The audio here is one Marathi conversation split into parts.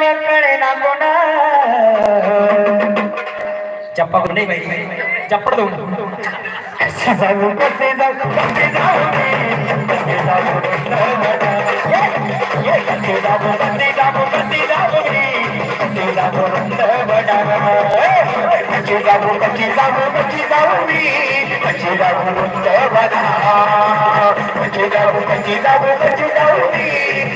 वेळ चप्पा कोण नाही बाई चप्पड दोन कसे जाऊ कसे जाऊ कसे जाऊ कसे जाऊ कसे जाऊ कसे जाऊ कसे जाऊ कसे जाऊ रंग जाऊ कसे जाऊ कसे जाऊ कसे जाऊ रंग बडावर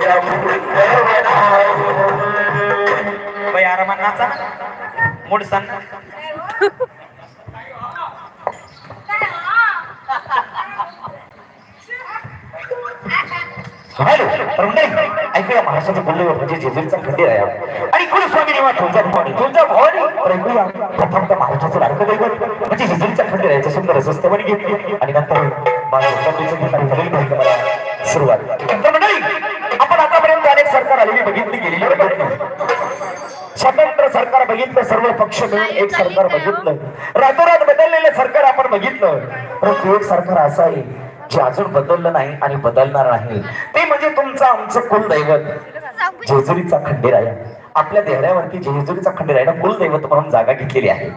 कशी मूड सांग. ऐकूया महाराष्ट्राचं बोलले म्हणजे जेजुरीचा खंडीर आहे. आणि निवा तुमचा भवानी तुमचा भवानी. तर ऐकूया प्रथम तर महाराष्ट्राचं लाडकं दैवत म्हणजे जेजुरीचा खंडीर आहे. सुंदर स्वस्तवणी आणि नंतर माझ्या सुरुवात. मंडळी अनेक सरकार आलेली बघितली बघितली स्वतंत्र सरकार बघितलं सर्व पक्ष मिळून एक सरकार बघितलं. रातोरात बदललेलं सरकार आपण बघितलं. परंतु एक सरकार असं आहे जे अजून बदललं नाही आणि बदलणार नाही. ते म्हणजे तुमचं आमचं कुलदैवत जेजुरीचा खंडेराया. आपल्या देहऱ्यावरती जेजुरीचा खंडेराया कुलदैवत म्हणून जागा घेतलेली आहे.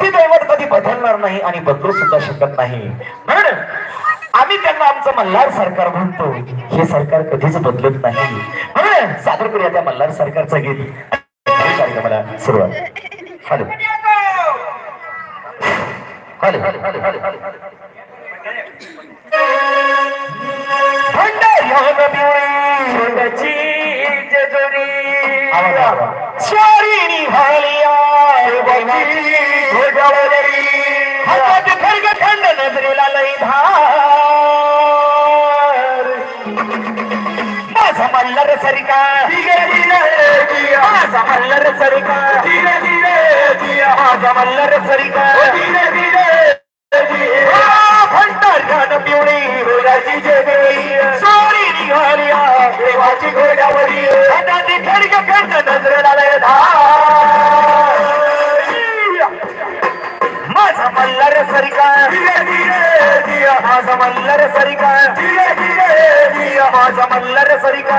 ते दैवत कधी बदलणार नाही आणि बदलू सुद्धा शकत नाही. म्हणून आम्ही त्यांना आमचं मल्हार सरकार म्हणतो. हे सरकार कधीच बदलत नाही. म्हणून सादर करूया त्या मल्हार सरकारचं गीत. कार्यक्रमाला सुरुवात. Hello. Hello. Hello hello hello भंडाऱ्यान पिवळी माझा मल्हार सरिका माझा मल्हार सरिका माझा मल्हार सरिका भंडारखान पिवळी रोजाची जेवळी सोरी निघालिया देवाची घोड्यावरी हाताची खडग खंड नजरेला लय धार माझा मल्हार सरिका माझा मल्हार सरिका माझा मल्हार सरिका